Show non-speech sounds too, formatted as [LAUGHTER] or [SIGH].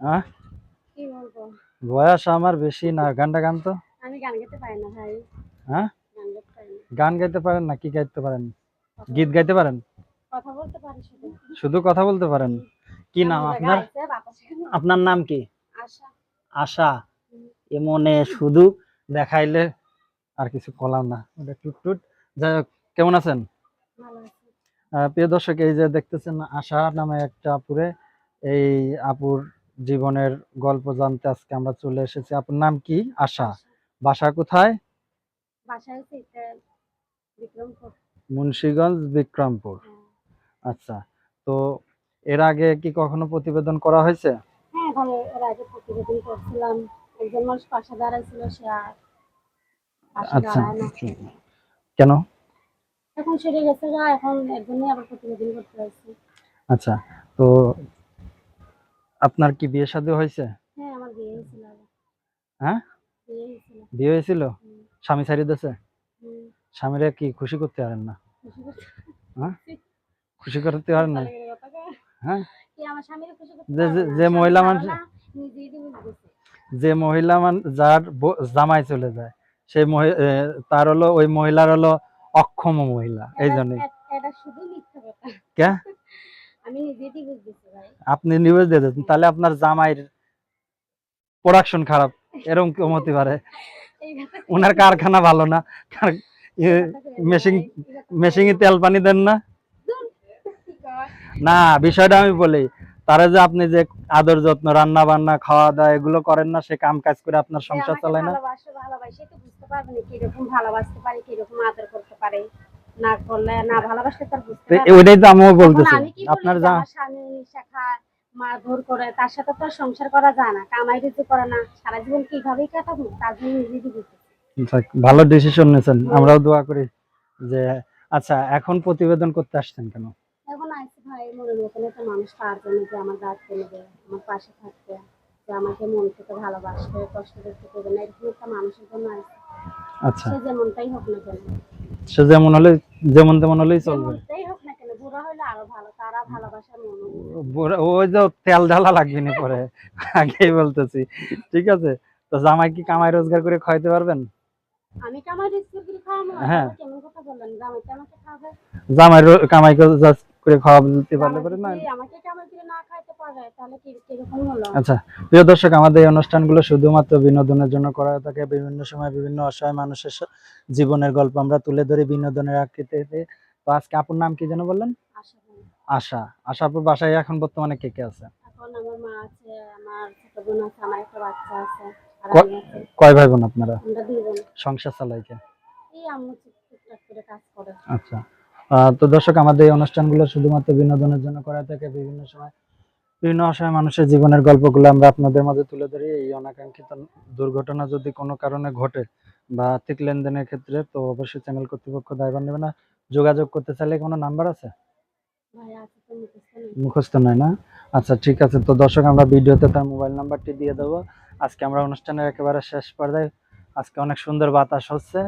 হ্যাঁ? কি বলব? বয়স আমার বেশি না। গানটা গান তো? আমি গান গাইতে পারি না ভাই। হ্যাঁ? গান গাইতে পারেন না? কি গাইতে পারেন? গীত গাইতে পারেন? কথা বলতে পারি শুধু। শুধু কথা বলতে পারেন? কি নাম আপনার? আপনার নাম কি? আশা। আশা। এ মনে শুধু দেখাইলে আর কিছু কলাম না। ওটা টুট টুট। যাই হোক, কেমন আছেন? প্রিয় দর্শক এই যে দেখতেছেন আশা নামে একটা আপুরে এই আপুর জীবনের গল্প জানতে আজকে আমরা চলে এসেছি। আপনার নাম কি? আশা। বাসা কোথায়? মুন্সীগঞ্জ বিক্রমপুর। হ্যাঁ। আচ্ছা তো এর আগে কি কখনো প্রতিবেদন করা হয়েছে? হ্যাঁ এর আগে প্রতিবেদন করছিলাম। একজন মানুষ পাশে দাঁড়াইছিল সে আর আচ্ছা। কেন? এখন সেরে গেছে এখন একজনই আবার প্রতিবেদন করতে হয়েছে। আচ্ছা তো আপনার কি বিয়ে শাদী হয়েছে? হ্যাঁ আমার বিয়ে হয়েছিল হ্যাঁ? বিয়ে হয়েছিল। স্বামী ছাড়িয়ে দিয়েছে? স্বামীরা কি খুশি করতে পারেন না? খুশি করতে- হ্যাঁ? খুশি করতে পারেন না। হ্যাঁ? যে- মহিলা মানুষ-। যে মহিলা মান যার জামাই চলে যায় সেই তার হলো ওই মহিলার হলো অক্ষম মহিলা এই জন্যই। কে আমি নিজেই তো বুঝতেছি ভাই আপনি নিউজ দিয়ে দিতেন তাহলে আপনার জামাইয়ের প্রোডাকশন খারাপ এরকম হতে পারে। [LAUGHS] ওনার কারখানা ভালো না মেশিন মেশিনে তেল পানি দেন না। না বিষয়টা আমি বলি তারা যে আপনি যে আদর যত্ন রান্না বান্না খাওয়া দাওয়া এগুলো করেন না সে কাম কাজ করে আপনার সংসার চালায় না। ভালোবাসে ভালোবাসে তো বুঝতে পারবে না কীরকম ভালোবাসতে পারে কীরকম আদর করতে পারে। না করলে না ভালোবাসলে তার বুঝতে পারবে ওইটাই তো আমিও বলতেছি। আপনার যা স্বামী নিশা খায় মারধর করে তার সাথে তো সংসার করা যায় না কামাই রুজি করে না। সারা জীবন কিভাবেই কাটাবো? তার জন্য নিজেই বুঝতে ভালো ডিসিশন নিয়েছেন। আমরাও দোয়া করি যে আচ্ছা এখন প্রতিবেদন করতে আসছেন কেন? এখন আইসি ভাই মনের মতন একটা মানুষ পাওয়ার জন্য যে আমার দায়িত্ব নেবে আমার পাশে থাকবে যে আমাকে মন থেকে ভালোবাসবে কষ্ট করতে দেবে না এরকম একটা মানুষের জন্য আইসি। আচ্ছা। সে যেমনটাই হোক না কেন। সে যেমন হলে যেমন তেমন হলেই চলবে। ওই যে তেল ঢালা লাগবে না পরে। আগেই বলতেছি। ঠিক আছে? তো জামাই কি কামাই রোজগার করে খাইতে পারবেন? হ্যাঁ। জামাই কামাই করে খাওয়া দিতে পারলে পারে না। আমাকে কামাই আচ্ছা প্রিয় দর্শক আমাদের এই অনুষ্ঠানগুলো শুধুমাত্র বিনোদনের জন্য করা হয়ে থাকে। বিভিন্ন সময় বিভিন্ন অসহায় মানুষের জীবনের গল্প আমরা তুলে ধরি বিনোদনের আকৃতিতে। তো আজকে আপুর নাম কি যেন বললেন? আশা আশা। আশাপুর বাসায় এখন বর্তমানে কে কে আছে? কয় ভাই বোন আপনারা? সংসার চালাই কে? আচ্ছা। তো দর্শক আমাদের এই অনুষ্ঠানগুলো শুধুমাত্র বিনোদনের জন্য করা থাকে। বিভিন্ন সময় বিভিন্ন অসহায় মানুষের জীবনের গল্পগুলো আমরা আপনাদের মাঝে তুলে ধরি। এই অনাকাঙ্ক্ষিত দুর্ঘটনা যদি কোনো কারণে ঘটে বা আর্থিক লেনদেনের ক্ষেত্রে তো অবশ্যই চ্যানেল কর্তৃপক্ষ দায়ভার নেবে না। যোগাযোগ করতে চাইলে কোনো নাম্বার আছে? মুখস্থ নেই। নয় না? আচ্ছা ঠিক আছে। তো দর্শক আমরা ভিডিওতে তার মোবাইল নাম্বারটি দিয়ে দেবো। আজকে আমরা অনুষ্ঠানের একেবারে শেষ পর্যায়ে। আজকে অনেক সুন্দর বাতাস হচ্ছে।